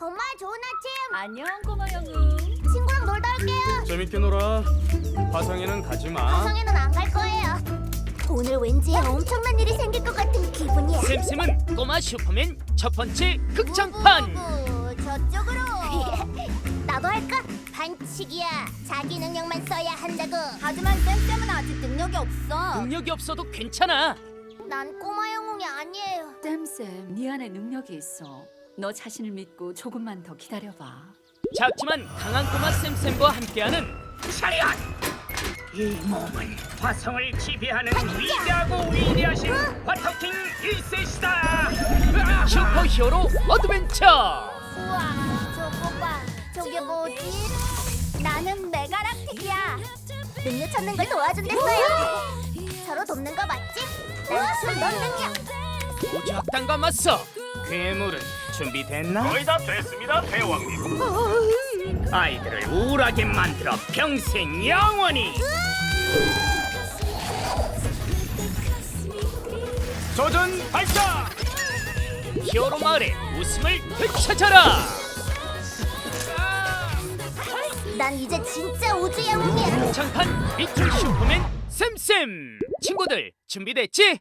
엄마 좋은 아침. 안녕 꼬마 영웅. 친구랑 놀다 올게요. 재밌게 놀아. 화성에는 가지 마. 화성에는 안 갈 거예요. 오늘 왠지 엄청난 일이 생길 것 같은 기분이야. 샘샘은 꼬마 슈퍼맨 첫 번째 극장판 저쪽으로. 나도 할까? 반칙이야. 자기 능력만 써야 한다고. 하지만 쌤쌤은 아직 능력이 없어. 능력이 없어도 괜찮아 난 꼬마 영웅이 아니에요. 쌤쌤, 네 안에 능력이 있어. 너 자신을 믿고 조금만 더 기다려봐. 작지만 강한 꼬마 샘샘과 함께하는 차렷! 이 몸은 화성을 지배하는 위대하고 위대하신 화터킹 1세시다! 슈퍼 히어로 어드벤처 우와, 저거 봐. 저게 뭐지? 나는 메가락틱이야. 능력 찾는 걸 도와준댔어요. 서로 돕는 거 맞지? 난 술, 넌 능력. 악당과 맞서 괴물은 준비됐나? 거의 다 됐습니다, 대왕님. 아이들을 우울하게 만들어 평생 영원히! 조준 발사. 히어로 마을의 웃음을 되찾아라 난 이제 진짜 우주 영웅이야. 극장판 리틀 슈퍼맨 샘샘 친구들 준비됐지?